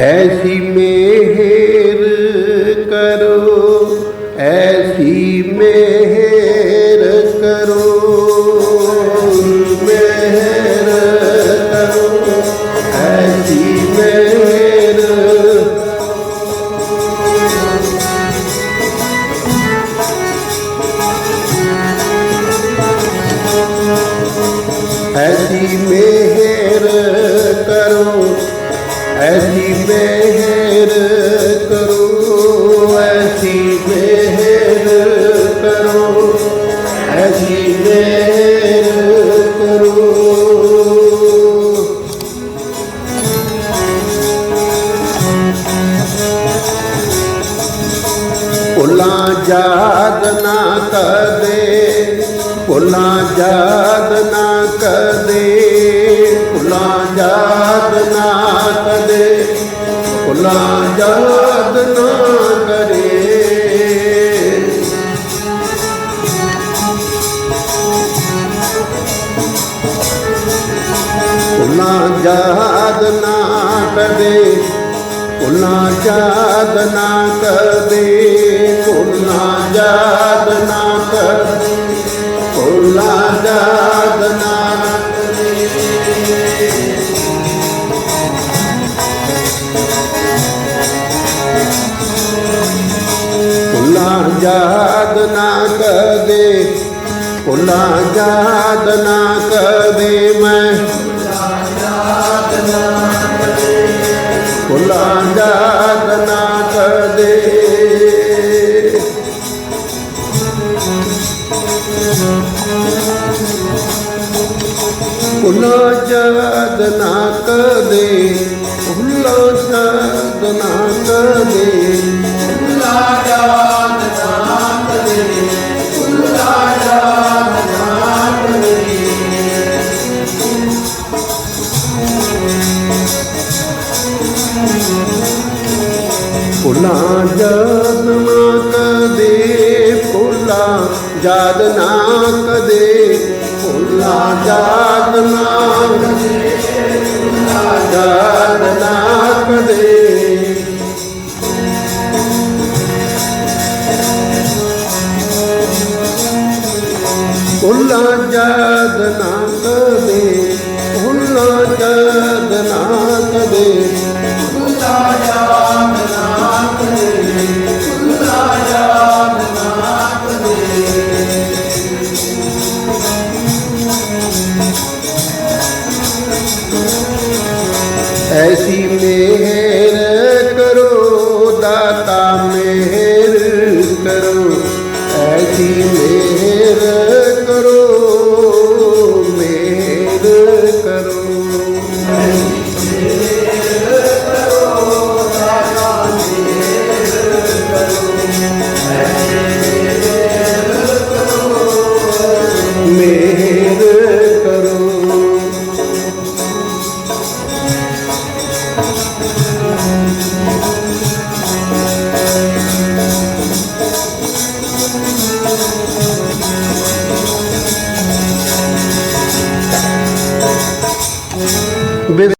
ਐਸੀ ਮਿਹਰ ਕਰੋ ਐਸੀ ਮਿਹਰ ਕਰੋ ਮਿਹਰ ਕਰੋ ਐਸੀ ਮਿਹਰ। ਐਸੀ ਮਿਹਰ ਮਿਹਰ ਕਰੋ, ਐਸੀ ਮਿਹਰ ਕਰੋ, ਐਸੀ ਮਿਹਰ ਕਰੋ। ਭੁੱਲਾਂ ਯਾਦ ਨਾ ਕਦੇ, ਭੁੱਲਾਂ ਯਾਦ ਨਾ ਕਦੇ, ਭੁੱਲਾਂ ਯਾਦ ਨਾ ਭੁੱਲਾਂ ਯਾਦ ਨਾ ਕਰੇ। ਭੁੱਲਾਂ ਯਾਦ ਨਾ ਕਦੇ ਭੁੱਲਾਂ ਯਾਦ ਨਾ ਕਦੇ ਭੁੱਲਾਂ ਯਾਦ ਨਾ ਕਦੇ ਭੁੱਲਾਂ ਭੁੱਲਾਂ ਯਾਦ ਨਾ ਕਦੇ, ਭੁੱਲਾਂ ਯਾਦ ਨਾ ਕਦੇ ਮੈਂ। ਭੁੱਲਾਂ ਯਾਦ ਨਾ ਕਦੇ। ਭੁੱਲਾਂ ਯਾਦ ਨਾ ਕਦੇ। फुला जद ना कदे फुला जद ना कदे फुला जद ना कदे ਹੁਲਾ ਜਦ ਨਾ ਕਦੇ ਹੁਲਾ ਜਦ ਨਾ ਕਦੇ ਹੁਲਾ ਜਦ ਨਾ ਕਦੇ ਹੁਲਾ ਜਦ ਨਾ ਕਦੇ ਐਸੀ ਮੇਹ Ícaro. O bebê